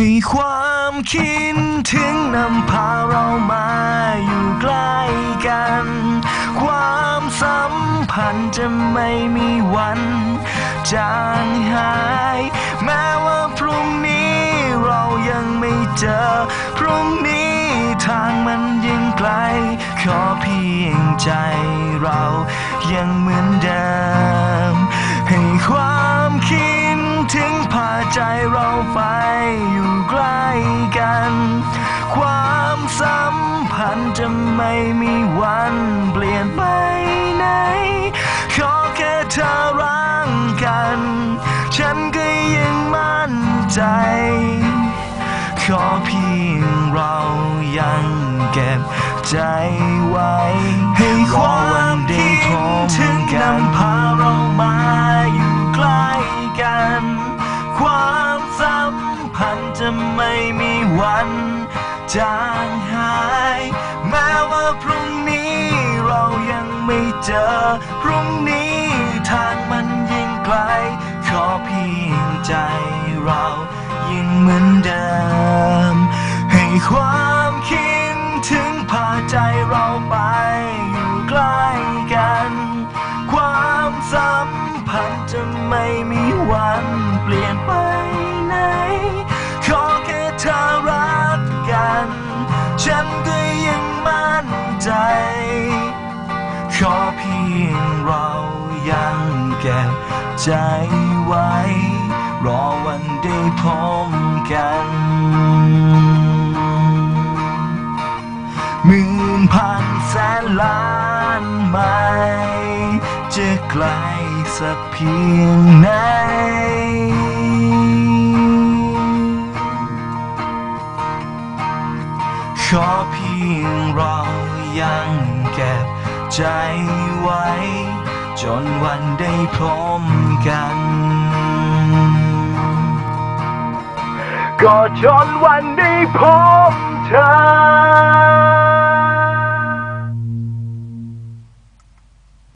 ให้ความคิดถึงนำพาเรามาอยู่ใกล้กัน ความสัมพันธ์จะไม่มีวันจางหาย แม้ว่าพรุ่งนี้เรายังไม่เจอ พรุ่งนี้ทางมันยิ่งไกล ขอเพียงใจเรายังเหมือนเดิม ให้ความคิดถึงพาใจเราไป ใจ ขอเพียงเรายังเก็บใจไว้ ให้ความคิดถึงนำพาเรามาอยู่ใกล้กัน ความสัมพันธ์จะไม่มีวันจางหาย แม้ว่าพรุ่งนี้เรายังไม่เจอ พรุ่งนี้ทางมันยิ่งไกล อเพียงใจเรายังเหมือนเดิม ให้ความคิดถึงพาใจเราไปอยู่ใกล้กัน ความสัมพันธ์จะไม่มีวันเปลี่ยนไปไหน ขอแค่เธอรักกัน ฉันก็ยังมั่นใจ ขอเพียงเรายังเก็บใจ ไว้ รอวันได้พบกัน หมื่นพันแสนล้านไมล์จะไกลสักเพียงไหนขอเพียงเรายังเก็บใจไว้ จนวันได้พร้อมกัน ก็จนวันได้พบเธอ